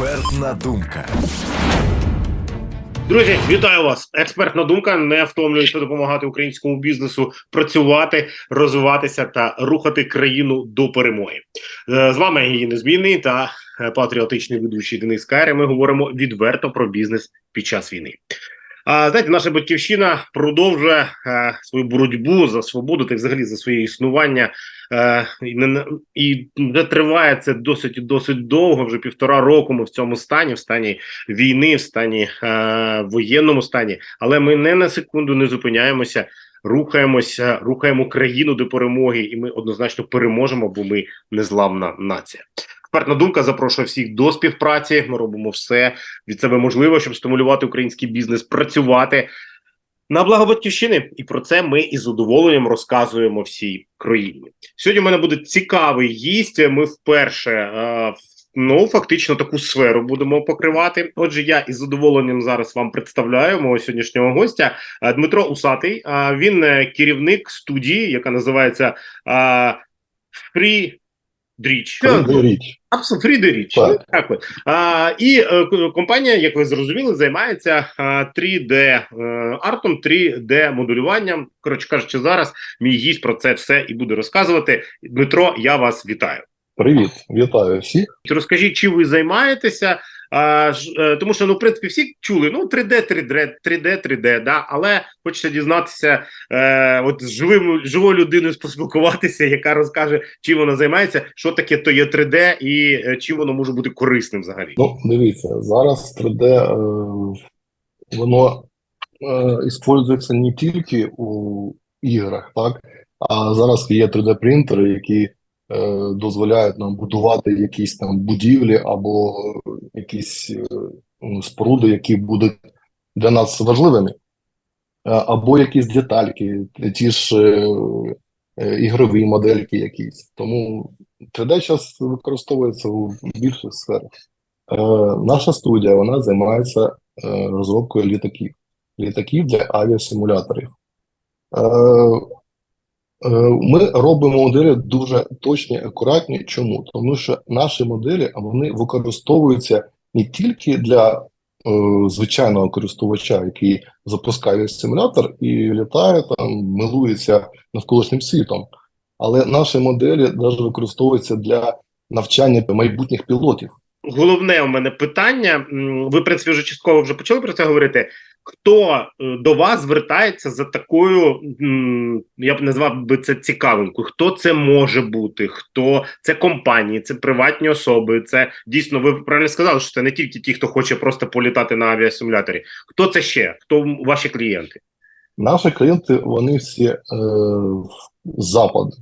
Експертна думка. Друзі, вітаю вас! Експертна думка не втомлюється допомагати українському бізнесу працювати, розвиватися та рухати країну до перемоги. Е, З вами її незмінний та е, патріотичний ведучий Денис Кайр. Ми говоримо відверто про бізнес під час війни. А знаєте, наша батьківщина продовжує е, свою боротьбу за свободу та взагалі за своє існування. Е, і, не, вже триває це досить досить довго. Вже півтора року ми в цьому стані, в стані війни, в стані е, воєнному стані. Але ми не на секунду не зупиняємося, рухаємося, рухаємо країну до перемоги, і ми однозначно переможемо, бо ми незламна нація. Експертна думка запрошує всіх до співпраці. Ми робимо все від себе можливе, щоб стимулювати український бізнес, працювати на благо батьківщини. І про це ми із задоволенням розказуємо всій країні. Сьогодні в мене буде цікавий гість. Ми вперше. Е, Ну, фактично таку сферу будемо покривати. Отже, я із задоволенням зараз вам представляю мого сьогоднішнього гостя е, Дмитро Усатий. А Він е, керівник студії, яка називається Free Дріч. річ. Абсолютно Фрідеріч. Так. Ну, так от. А, і е, компанія, як ви зрозуміли, займається а, 3D е, артом, 3D моделюванням. Коротше кажучи, зараз мій гість про це все і буде розказувати. Дмитро, я вас вітаю. Привіт, вітаю всіх. Розкажіть, чи ви займаєтеся? А, ж, е, тому що ну, в принципі, всі чули ну 3D, 3D, 3D, 3D, да, але хочеться дізнатися, е, от з живим живою людиною поспілкуватися, яка розкаже, чим вона займається, що таке то є 3D і е, чим воно може бути корисним взагалі. Ну, дивіться, зараз 3D е, воно е, не тільки у іграх, так? А зараз є 3D-принтери, які дозволяють нам будувати якісь там будівлі або якісь е, ну, споруди, які будуть для нас важливими. Е, Або якісь детальки, ті ж е, е, ігрові модельки якісь. Тому 3D зараз використовується у більших сферах. Е, наша студія вона займається е, розробкою літаків, літаків для авіасимуляторів. Е, ми робимо моделі дуже точні, акуратні. Чому? Тому що наші моделі вони використовуються не тільки для е, звичайного користувача, який запускає симулятор і літає там, милується навколишнім світом. Але наші моделі навіть використовуються для навчання майбутніх пілотів. Головне у мене питання. Ви, в принципі, вже частково вже почали про це говорити. Хто е, до вас звертається за такою, я б назвав би це цікавинкою? Хто це може бути? Хто це компанії, це приватні особи? Це дійсно ви правильно сказали, що це не тільки ті, хто хоче просто політати на авіасимуляторі. Хто це ще? Хто ваші клієнти? Наші клієнти вони всі е, з западу,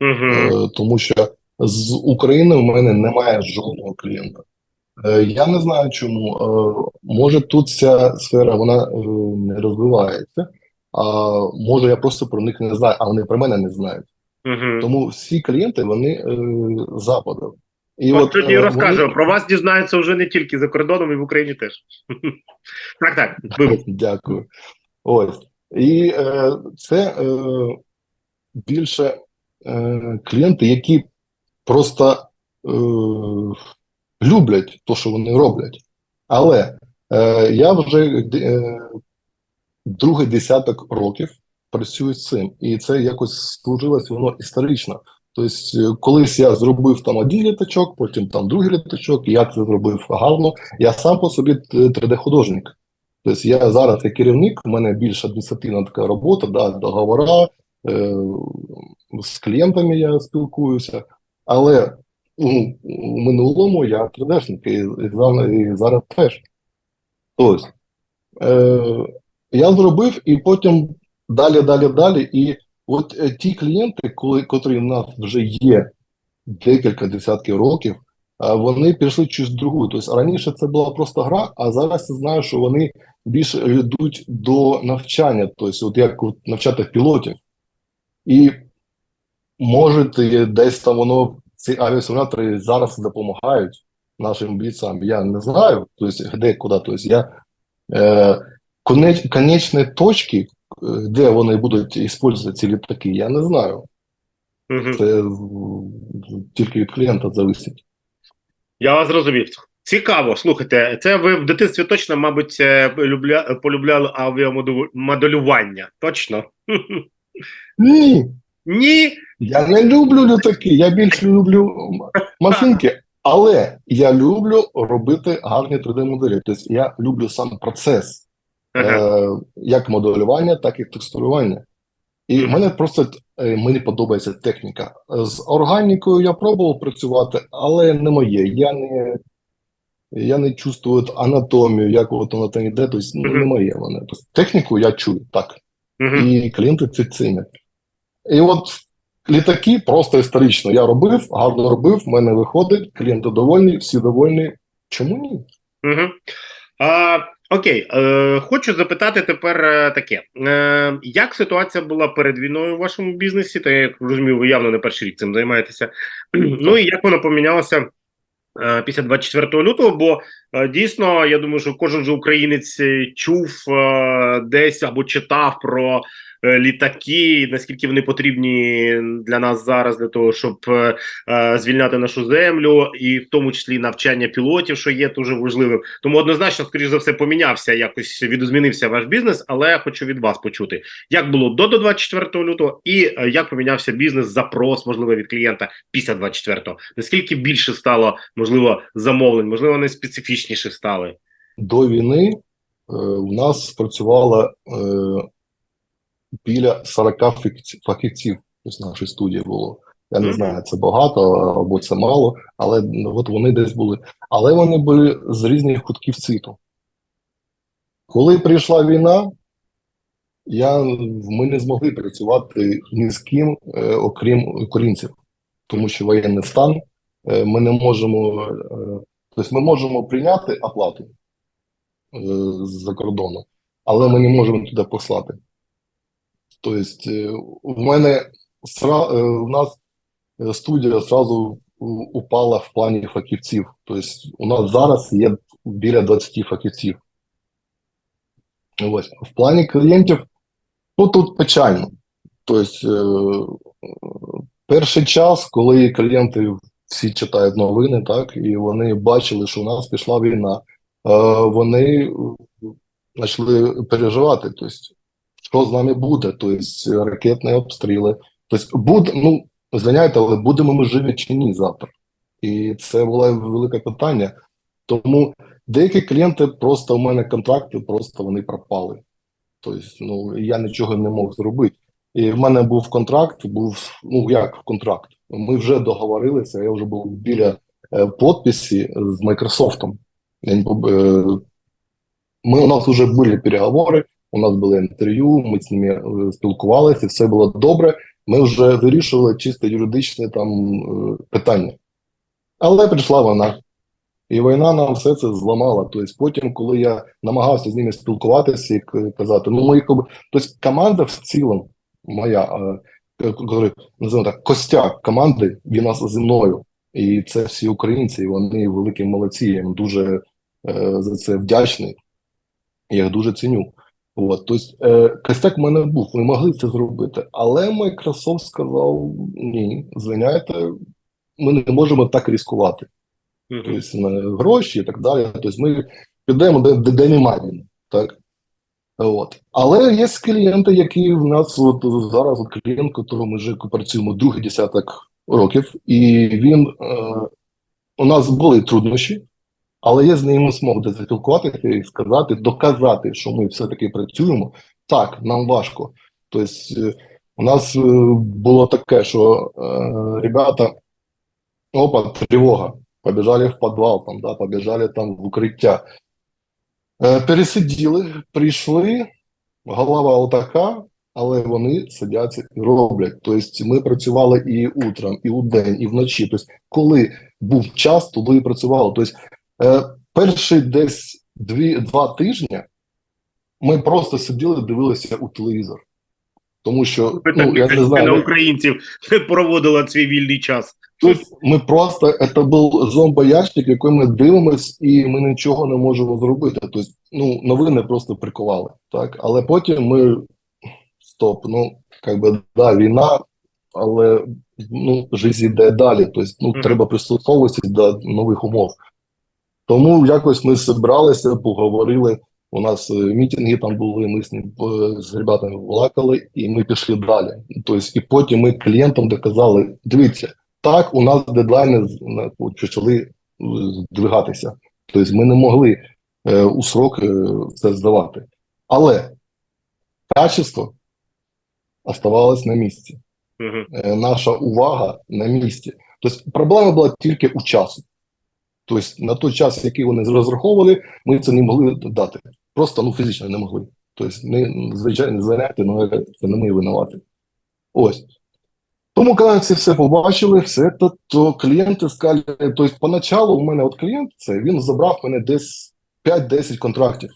Угу. е, тому що з України у мене немає жодного клієнта. Е, я не знаю чому. Е, може тут ця сфера вона е, не розвивається, а може я просто про них не знаю, а вони про мене не знають. Угу. Тому всі клієнти вони западу. І От тоді е, розкажу. вони- Про вас дізнаються вже не тільки за кордоном, і в Україні теж. Так, так, вибач. Дякую. Ось. І е, це е, більше е, клієнти, які просто е, люблять те, що вони роблять. Але е, я вже е, другий десяток років працюю з цим, і це якось служилось воно історично. Тобто, е, колись я зробив там один літачок, потім там другий літачок, я це зробив гарно. Я сам по собі 3D-художник. Тобто я зараз як керівник, у мене більше адміністративна така робота, да, договора, е, з клієнтами я спілкуюся, але ну, у минулому я 3D-шник і, і, зараз- теж. Тобто, е, я зробив і потім далі, далі, далі. І от е, ті клієнти, котрі в нас вже є декілька десятків років, а вони пішли щось другу. Тобто раніше це була просто гра, а зараз я знаю, що вони більше йдуть до навчання, тобто, от як навчати пілотів. І може десь там воно ці авіасимулятори зараз допомагають нашим бійцям. Я не знаю, тобто, де куди. Тобто, я е, конеч, конечні точки, е, де вони будуть використовувати ці літаки, я не знаю. Мгм. Це тільки від клієнта залежить. Я вас зрозумів. Цікаво, слухайте, це ви в дитинстві точно, мабуть, е, любля, полюбляли авіамоделювання. Точно? Ні, Ні. я не люблю літаки, я більше люблю машинки, але я люблю робити гарні 3D-моделі. Тобто я люблю сам процес, е, як моделювання, так і текстурування. І мене просто е, мені подобається техніка. З органікою я пробував працювати, але не моє. Я не, я не чувствую анатомію, як от воно там йде, тобто ну, не моє воно. Тобто, техніку я чую, так. І клієнти це цінять. І от літаки просто історично. Я робив, гарно робив, в мене виходить, клієнти довольні, всі довольні. Чому ні? Угу. А, окей, е, хочу запитати тепер е, таке: е, як ситуація була перед війною в вашому бізнесі? Та я як розумію, ви явно не перший рік цим займаєтеся. Ну і як воно помінялося е, після 24 лютого? Бо е, дійсно, я думаю, що кожен же українець чув е, десь або читав про. Е, Літаки, наскільки вони потрібні для нас зараз, для того, щоб е, е, звільняти нашу землю, і в тому числі навчання пілотів, що є дуже важливим. Тому однозначно, скоріш за все, помінявся якось відозмінився ваш бізнес, але я хочу від вас почути, як було до, до 24 лютого, і як помінявся бізнес, запрос, можливо, від клієнта після 24-го. Наскільки більше стало можливо замовлень, можливо, вони специфічніше стали. До війни у нас працювало е, біля 40 фахівців, тобто нашій студії було. Я не знаю, це багато або це мало, але от вони десь були. Але вони були з різних кутків світу. Коли прийшла війна, я, ми не змогли працювати ні з ким, е, окрім українців, тому що воєнний стан, е, ми не можемо, е, тобто ми можемо прийняти оплату е, з-за кордону, але ми не можемо туди послати. Тобто, е, в мене е, у нас е, студія зразу упала в плані фахівців. Тобто, у нас зараз є біля 20 фахівців. Ось. В плані клієнтів, ну тут печально. Тобто, перший час, коли клієнти всі читають новини, так, і вони бачили, що у нас пішла війна, вони почали переживати. Тобто, що з нами буде? Тобто, ракетні обстріли. Тобто, буде, ну, звиняйте, але будемо ми живі чи ні завтра? І це було велике питання. Тому деякі клієнти просто у мене контракти, просто вони пропали. Тобто, ну, я нічого не мог зробити. І в мене був контракт, був, ну як контракт. Ми вже договорилися, я вже був біля е, підписі з поб- е, Ми, у нас вже були переговори, у нас були інтерв'ю, ми з ними е, спілкувалися, все було добре. Ми вже вирішували чисто юридичне там е, питання. Але прийшла війна. І війна нам все це зламала. Тобто, потім, коли я намагався з ними спілкуватися і казати, ну, ми, тобто команда в цілому, моя, е, е, називаємо так, костяк команди, він нас зі мною. І це всі українці, і вони великі молодці. Я їм дуже е, за це вдячний. Я їх дуже ціню. От, тобто, е, костяк в мене був, ми могли це зробити. Але Microsoft сказав: ні, звиняйте, ми не можемо так ризикувати Мгм. тобто на гроші і так далі. Тобто ми підемо, де, де, де немає він, так? От. Але є клієнти, які в нас от зараз от клієнт, якого ми вже працюємо другий десяток років, і він е, у нас були труднощі, але я з ним змог заспілкуватися і сказати, доказати, що ми все-таки працюємо. Так, нам важко. Тобто, е, у нас е, було таке, що е, ребята, опа, тривога, побежали в підвал, там, да, побежали там в укриття. Е, пересиділи, прийшли, голова отака, але вони сидять і роблять. Тобто ми працювали і утром, і удень, і вночі. Тобто, коли був час, то ви працювали. Тобто, е, перші десь дві, два тижні ми просто сиділи, дивилися у телевізор. Тому що, ну, так я не на знаю, українців проводила свій вільний час. Тобто ми просто це був зомбоящик, який ми дивимось, і ми нічого не можемо зробити. Тобто, ну новини просто прикували, так. Але потім ми стоп. Ну як би да, війна, але ну життя йде далі. Тобто, ну Мгм. треба пристосовуватися до нових умов. Тому якось ми зібралися, поговорили. У нас е, мітинги там були, ми з ним е, з ребятами балакали, і ми пішли далі. Тобто, і потім ми клієнтам доказали: дивіться, так, у нас дедлайни почали е, здвигатися. Тобто ми не могли е, у срок е, це здавати. Але качество оставалось на місці. Мгм. Е, наша увага на місці. Тобто проблема була тільки у часу. Тобто на той час, який вони розраховували, ми це не могли дати. Просто ну, фізично не могли. Тобто, не, звичайно, заняття, ну, це не ми винувати. Ось. Тому, коли це все побачили, все, то, то клієнти сказали, тобто, поначалу у мене от клієнт, це він забрав мене десь 5-10 контрактів.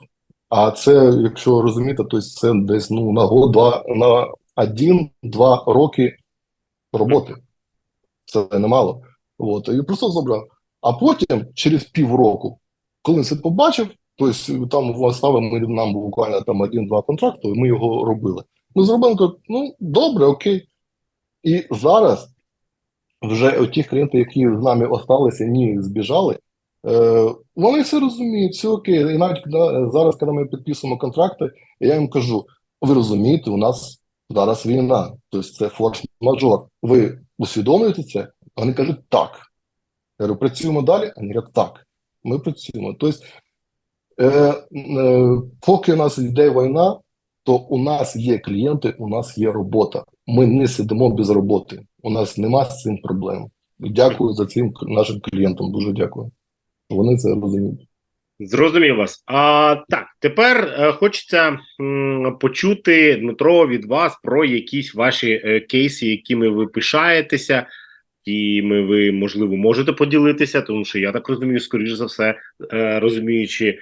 А це, якщо розумієте, то це десь ну, на год, два, на один-два роки роботи. Це немало. От, і просто забрав. А потім, через півроку, коли це побачив, тобто там в Остави ми нам буквально там один-два контракти, і ми його робили. Ми зробили, кажуть, ну добре, окей. І зараз вже ті клієнти, які з нами осталися, ні, збіжали, е, вони все розуміють, все окей. І навіть коли- зараз, коли ми підписуємо контракти, я їм кажу: ви розумієте, у нас зараз війна, тобто це форс-мажор. Ви усвідомлюєте це? Вони кажуть, так. Я говорю, працюємо далі? Вони кажуть, так. Ми працюємо. Тобто, е, е, поки у нас йде війна, то у нас є клієнти, у нас є робота. Ми не сидимо без роботи. У нас нема з цим проблем. Дякую за цим нашим клієнтам. Дуже дякую. Вони це розуміють. Зрозумів вас. А так, тепер е, хочеться м, почути, Дмитро, від вас про якісь ваші е, кейси, якими ви пишаєтеся, якими ви, можливо, можете поділитися, тому що я так розумію, скоріш за все, е, розуміючи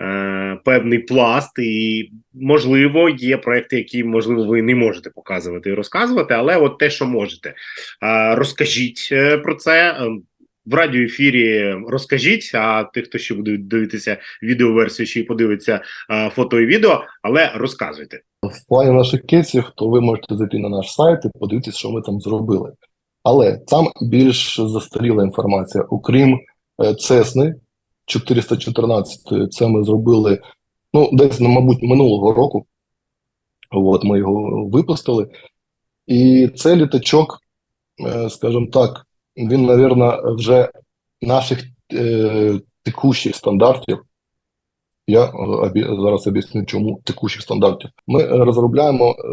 е, певний пласт, і можливо, є проекти, які можливо ви не можете показувати і розказувати, але от те, що можете, е, розкажіть про це. В радіоефірі розкажіть, а тих, хто ще буде дивитися відеоверсію, ще й подивиться фото і відео, але розказуйте. В плані наших кейсів, то ви можете зайти на наш сайт і подивитися, що ми там зробили. Але там більш застаріла інформація. Окрім е, Цесни 414, це ми зробили ну, десь, ну, мабуть, минулого року. От ми його випустили. І цей літачок, е, скажімо так, він, мабуть, вже наших е, текущих стандартів. Я е, зараз об'ясню, чому текущих стандартів. Ми розробляємо е,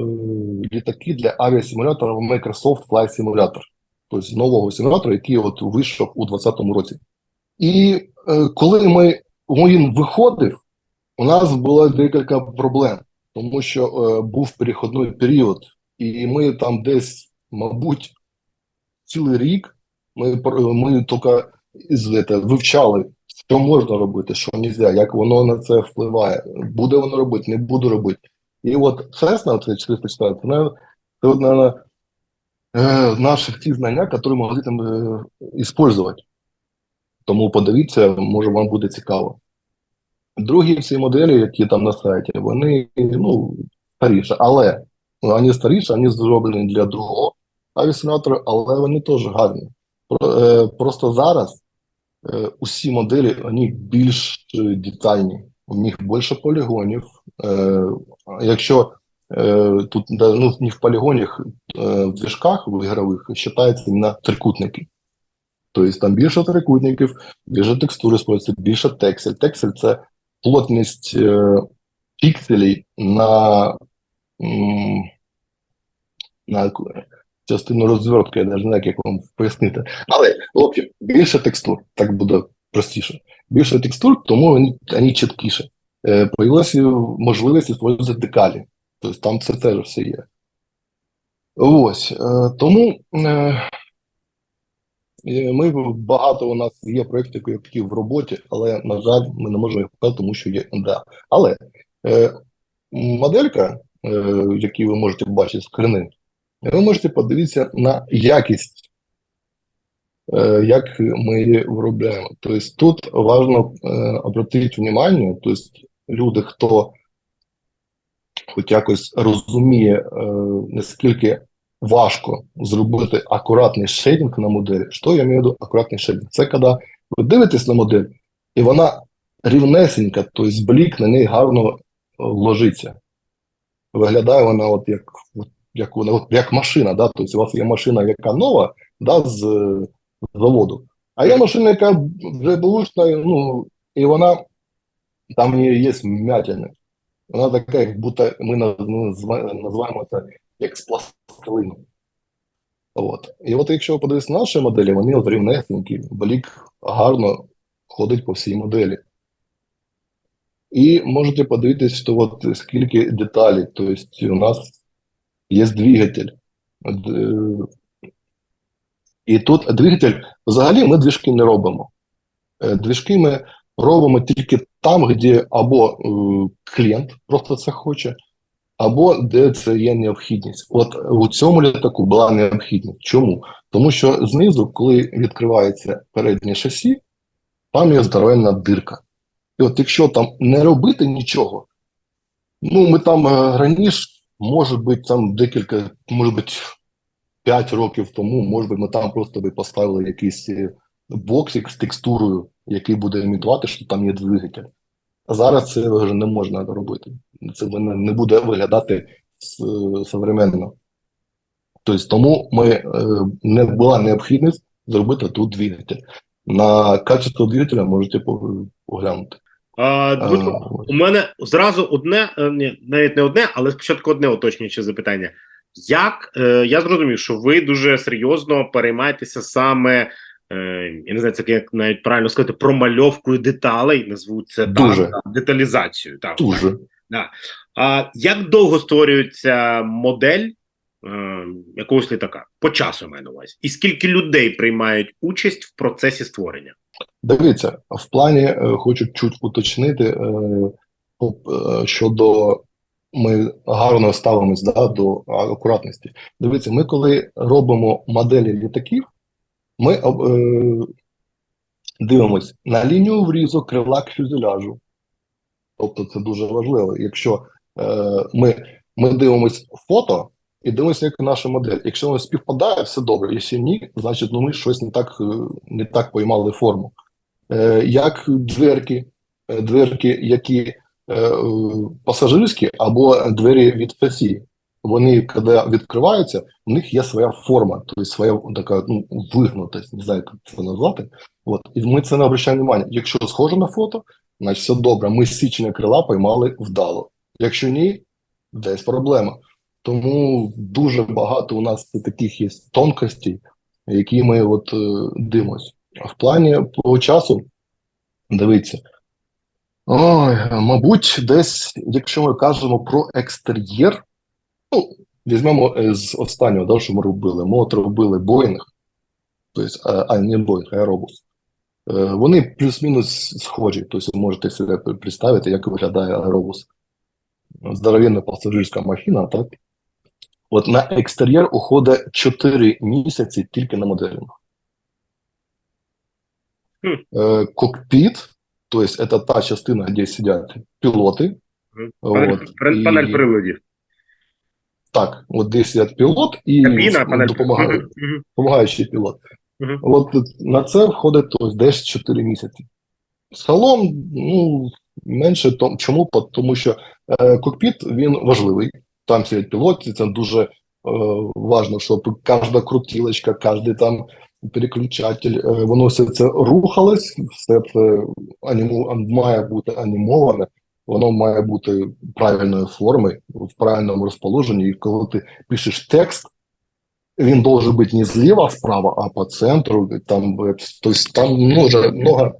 літаки для авіасимулятора Microsoft Flight Simulator, тобто нового симулятора, який от вийшов у 2020 році. І е, коли ми він виходив, у нас було декілька проблем, тому що е, був перехідний період, і ми там десь, мабуть, цілий рік ми, ми тільки це, вивчали, що можна робити, що не можна, як воно на це впливає, буде воно робити, не буде робити. І от чесно, це 414, це, це е, наші ті знання, які могли там е, использовать. Тому подивіться, може вам буде цікаво. Другі ці моделі, які там на сайті, вони ну, старіші, але вони старіші, вони зроблені для другого авіасимулятора, але вони теж гарні. Е, Просто зараз е, усі моделі вони більш е, детальні, у них більше полігонів. Е, Якщо е, тут да, ну, не в полігонах, е, в движках в ігрових вважаються іменно трикутники. Тобто там більше трикутників, більше текстури использується, більше тексель. Тексель це плотність е, пікселей на, на частину розвертки, я навіть не знаю, як вам пояснити. Але, общем, більше текстур, так буде простіше. Більше текстур, тому вони, вони чіткіше. Е, появилася можливість використовувати декалі. Тобто там це теж все є. Ось. Е, тому е, Е, Ми багато у нас є проєктів, які в роботі, але на жаль, ми не можемо їх показати, тому що є НДА. Але моделька, яку ви можете бачити скрини, ви можете подивитися на якість, як ми її виробляємо. Тобто тут важливо обратити увагу, тобто люди, хто хоч якось розуміє, е, наскільки важко зробити акуратний шейдинг на моделі. Що я маю акуратний шейдинг? Це коли ви дивитесь на модель, І вона рівнесенька, тобто блік на неї гарно е, ложиться. Виглядає вона от як, от як, от як машина, да? Тобто у вас є машина, яка нова, да, з, е, з заводу. А є машина, яка вже бушна, ну, і вона, там є вмятини. Вона така, як будто ми називаємо це як з пластилину. От. І от якщо ви подивитися на наші моделі, вони от рівнесенькі, блік гарно ходить по всій моделі. І можете подивитися, що от скільки деталей. Тобто у нас є двигатель. І тут двигатель, взагалі ми движки не робимо. Е, Движки ми робимо тільки там, де або е, клієнт просто це хоче, або де це є необхідність. От у цьому літаку була необхідність. Чому? Тому що знизу, коли відкривається переднє шасі, там є здоровенна дирка. І от якщо там не робити нічого, ну ми там е, раніше, може бути, там декілька, може бути, 5 років тому, може бути, ми там просто би поставили якийсь е, боксик з текстурою, який буде імітувати, що там є двигатель. А зараз це вже не можна робити. Це не, буде виглядати современно. Тобто, тому ми, е, не була необхідність зробити тут двигатель. На качество двигателя можете пог- поглянути. А, А, Дмитро, ось. у мене зразу одне, е, ні, навіть не одне, але спочатку одне уточнююче запитання. Як е, я зрозумів, що ви дуже серйозно переймаєтеся саме, е, я не знаю, це як навіть правильно сказати, промальовкою деталей, назву це Дуже. так, деталізацією. Так, Дуже. А як довго створюється модель е, якогось літака? По часу маю на увазі. І скільки людей приймають участь в процесі створення? Дивіться, в плані е, хочу чуть уточнити е, е, щодо ми гарно ставимось да, до акуратності. Дивіться, ми коли робимо моделі літаків, ми е, дивимось на лінію врізу крила к фюзеляжу. Тобто це дуже важливо. Якщо е, ми, ми дивимось фото і дивимося, як наша модель. Якщо воно співпадає, все добре. Якщо ні, значить ну, ми щось не так, е, не так поймали форму. Е, як дверки, е, дверки, які е, е, пасажирські або двері від шасі. Вони, коли відкриваються, у них є своя форма, тобто своя така ну, вигнутість, не знаю, як це назвати. От. І ми це не обращаємо увагу. Якщо схоже на фото, значить все добре. Ми січення крила поймали вдало. Якщо ні, десь проблема. Тому дуже багато у нас таких є тонкостей, які ми от е, дивимося. В плані по часу, дивіться. Ой, мабуть, десь, якщо ми кажемо про екстер'єр, ну, візьмемо е, з останнього, да, що ми робили. Ми от робили Боїнг, тобто, а, а не Боїнг, Аеробус. Е, Вони плюс-мінус схожі, тобто ви можете собі представити, як виглядає Аеробус. Здоровенна пасажирська махіна, так? От на екстер'єр уходить 4 місяці тільки на моделінг. Хм. Е, Кокпіт, тобто це та частина, де сидять пілоти. Панель, От, панель, і- панель приладів. Так, от де сидять пілот і допомагає, допомагаючий пілот. От на це входить тобто, десь 4 місяці. Салон, ну, менше, том- чому? Тому що е, кокпіт, він важливий. Там сидять пілоти, це дуже е, важливо, щоб кожна крутілочка, кожен там переключатель, е, воно все це рухалось, все це аніму, має бути анімоване, воно має бути правильної форми, в правильному розположенні. І коли ти пишеш текст, він должен бути не зліва справа, а по центру. Там, тобто, там дуже много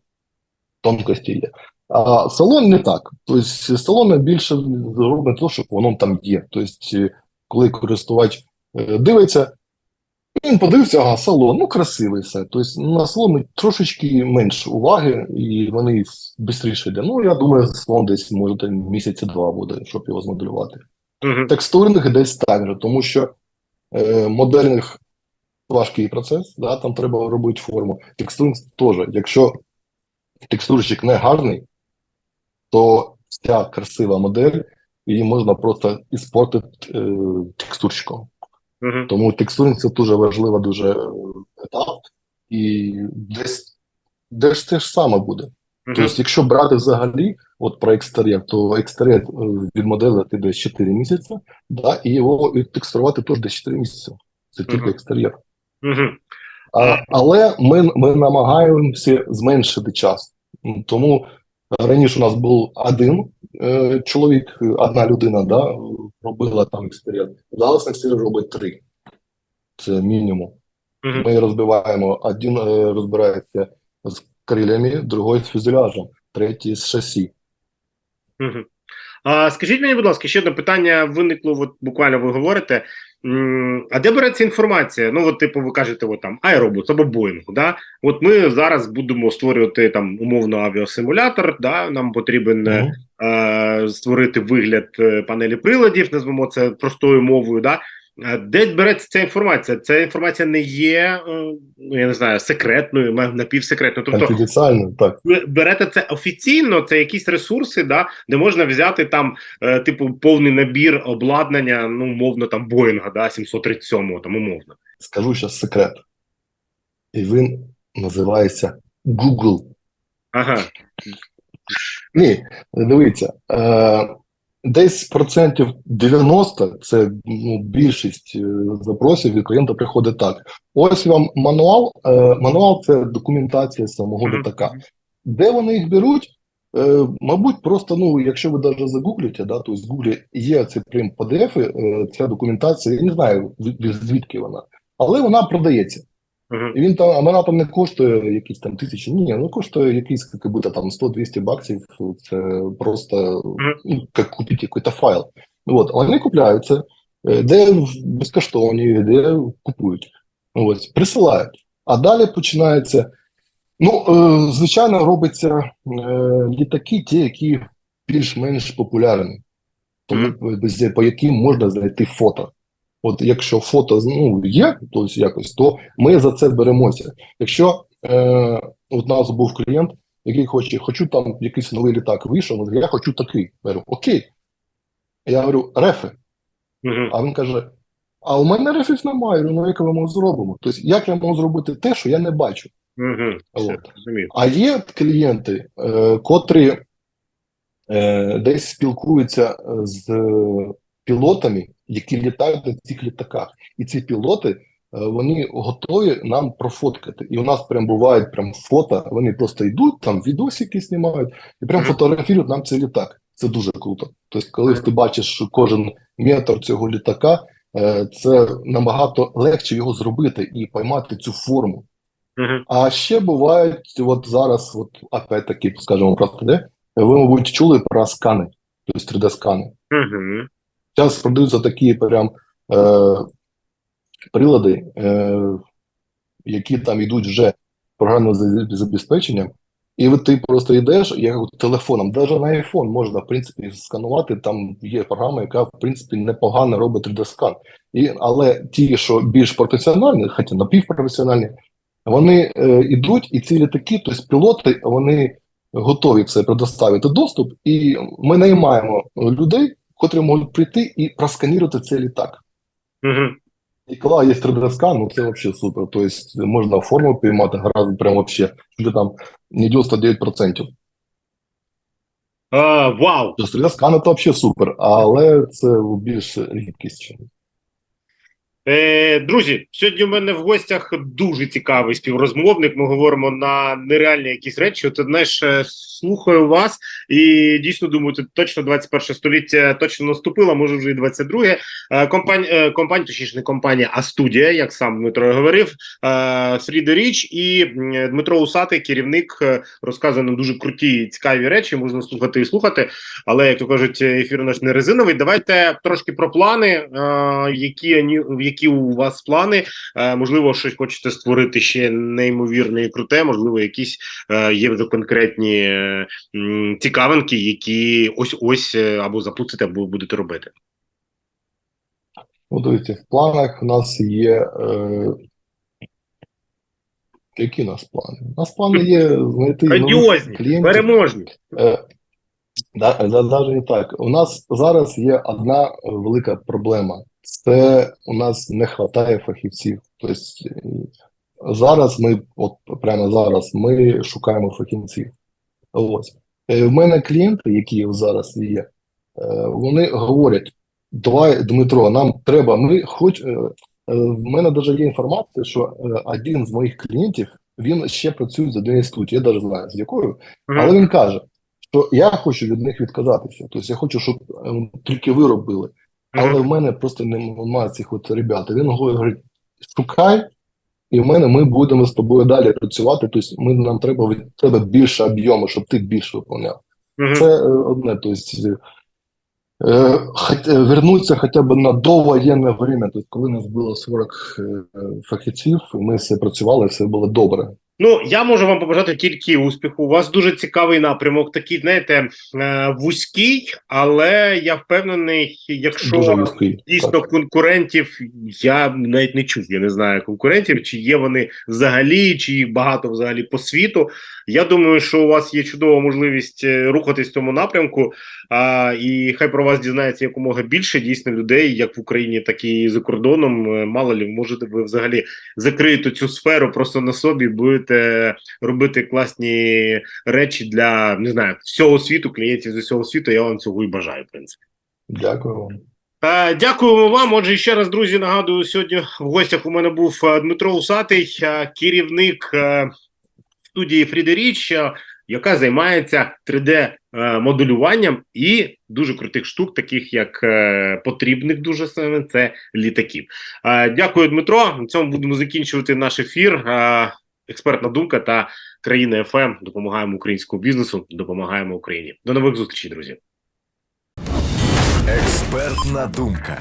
тонкостей є. А салон не так. Тобто салон більше зроблено те, щоб воно там є. Тобто, коли користувач е, дивиться, він подивився, ага, салон, ну красивий все. Тобто на салон трошечки менше уваги, і вони швидше йде. Ну, я думаю, салон десь може місяці два буде, щоб його змоделювати. Мгм. Текстуринг десь так же, тому що е, моделінг важкий процес, да, там треба робити форму. Текстуринг теж. Якщо текстурщик не гарний, то ця красива модель, її можна просто іспортити е, текстурщиком. Мгм. Тому текстуринг це дуже важлива дуже е, етап, і десь, десь те ж саме буде. Тобто, якщо брати взагалі от про екстер'єр, то екстер'єр е, від моделі ти десь 4 місяці, да, і його текстурувати теж десь 4 місяці. Це тільки екстер'єр. Угу. А, але ми, ми намагаємося зменшити час. Тому раніше у нас був один е, чоловік, одна людина, да, робила там екстер'єр. Зараз екстер'єр робить три. Це мінімум. Угу. Ми розбиваємо, один е, розбирається з крилями, другий з фюзеляжем, третій з шасі. Угу. А скажіть мені, будь ласка, ще одне питання виникло, от буквально ви говорите. А де береться інформація? Ну, от, типу, ви кажете, от там Аеробус або Боїнг, да? От ми зараз будемо створювати там умовно авіасимулятор, да? нам потрібен е, е, створити вигляд е, панелі приладів, назвемо це простою мовою. Да? Е, Де береться ця інформація? Ця інформація не є, е, ну я не знаю, секретною, напівсекретною. Тобто так. берете це офіційно, це якісь ресурси, да, де можна взяти там, е, типу, повний набір обладнання, ну, умовно, там Боїнга, да, 737, там умовно. Скажу зараз секрет. І він називається Google. Ага. Ні, дивіться, е, десь процентів 90 це ну, більшість е, запросів від клієнта приходить так. Ось вам мануал. Е, мануал це документація самого літака. Де вони їх беруть? Е, мабуть, просто ну, якщо ви навіть загуглите, да, то в Google є ці прям PDF, е, ця документація, я не знаю від- від- звідки вона, але вона продається. Мгм. І він там, а вона там не коштує якісь там тисячі, ні, ну коштує якісь, як будто там 100-200 баксів, це просто ну, як купити якийсь файл. От, вони купляються, е, де безкоштовні, де купують. Ось, присилають. А далі починається. Ну, е, звичайно, робиться е, літаки, ті, які більш-менш популярні, тому по яким можна знайти фото. От якщо фото ну, є, то якось, то ми за це беремося. Якщо е, у нас був клієнт, який хоче, хочу там якийсь новий літак вийшов, я хочу такий. Я говорю, окей. Я говорю, рефи. Мгм. А він каже: А у мене рефів немає, Я говорю, ну як ми його зробимо? Тобто, як я можу зробити те, що я не бачу? Все, От. А є клієнти, е, котрі е, десь спілкуються з пілотами, які літають на цих літаках. І ці пілоти е, вони готові нам профоткати. І у нас прям бувають прям фото, вони просто йдуть, там відосики знімають і прям фотографують нам цей літак. Це дуже круто. Тобто, коли ти бачиш кожен метр цього літака, е, це набагато легше його зробити і поймати цю форму. Мгм. А ще бувають, от зараз, от опять-таки, скажімо, просто де, ви, мабуть, чули про скани, тобто 3D-скани. Мгм. Зараз продаються такі прям е, прилади, е, які там йдуть вже програмне за- забезпечення, і от ти просто йдеш, як телефоном, навіть на iPhone можна, в принципі, сканувати, там є програма, яка, в принципі, непогано робить 3D-скан. І, але ті, що більш професіональні, хоча напівпрофесіональні, вони е, йдуть, і ці літаки, тобто пілоти, вони готові це предоставити доступ, і ми наймаємо людей, котрі можуть прийти і просканувати цей літак. Угу. І коли є 3D-скан, ну це взагалі супер. Тобто можна форму піймати гораздо прям вообще, що там не 99%. А, Вау! Тобто 3D-скан це взагалі супер, але це більш рідкість. Е, друзі, сьогодні у мене в гостях дуже цікавий співрозмовник. Ми говоримо на нереальні якісь речі. От знаєш, е, слухаю вас і дійсно думаю, це точно 21 століття точно наступило, може вже і 22. Е, компанія, е, компанія, точніше не компанія, а студія, як сам Дмитро говорив. Сріда Річ і Дмитро Усатий, керівник, розказує нам дуже круті цікаві речі. Можна слухати і слухати. Але як то кажуть, ефір наш не резиновий. Давайте трошки про плани, які ані- які у вас плани. Е, можливо, щось хочете створити ще неймовірне і круте. Можливо, якісь є вже конкретні е, цікавинки, які ось ось е, або запустите, або будете робити. Ну, дивіться, в планах у нас є. Е... Які у нас плани? У нас плани є знайти нових Грандіозні, клієнтів. переможні. Е, да, да, навіть так. У нас зараз є одна велика проблема. Це у нас не вистачає фахівців. Тобто е, зараз ми, от прямо зараз, ми шукаємо фахівців. Ось. Е, В мене клієнти, які зараз є, е, вони говорять: давай, Дмитро, нам треба, ми хоч. В мене навіть є інформація, що один з моїх клієнтів він ще працює з однією інституті, я навіть знаю з якою, але він каже, що я хочу від них відказатися. Тобто я хочу, щоб тільки ви робили. Але в мене просто немає цих от ребят. Він говорить: шукай, і в мене ми будемо з тобою далі працювати. Тобто ми, нам треба від тебе більше об'єму, щоб ти більше виконав. Мгм. Це е, одне. Тобто, е, е, вернуться хоча б на довоєнне время. Тобто, коли нас було 40 е, фахівців, ми все працювали, все було добре. Ну, я можу вам побажати тільки успіху. У вас дуже цікавий напрямок, такий, знаєте, е, вузький, але я впевнений, якщо дійсно конкурентів я навіть не чув. Я не знаю конкурентів, чи є вони взагалі, чи їх багато взагалі по світу. Я думаю, що у вас є чудова можливість е, рухатись в цьому напрямку. А, і хай про вас дізнається якомога більше дійсно людей, як в Україні, так і за кордоном. Е, Мало лі, можете ви взагалі закриєте цю сферу просто на собі, будете робити класні речі для не знаю всього світу, клієнтів з усього світу. Я вам цього і бажаю, в принципі. Дякую вам. Е, Дякуємо вам. Отже, ще раз, друзі, нагадую, сьогодні в гостях у мене був е, Дмитро Усатий, е, керівник студії Фрідеріч, яка займається 3D-моделюванням і дуже крутих штук, таких як потрібних дуже саме це літаків. Дякую, Дмитро. На цьому будемо закінчувати наш ефір. Експертна думка та країна ФМ. Допомагаємо українському бізнесу, допомагаємо Україні. До нових зустрічей, друзі. Експертна думка.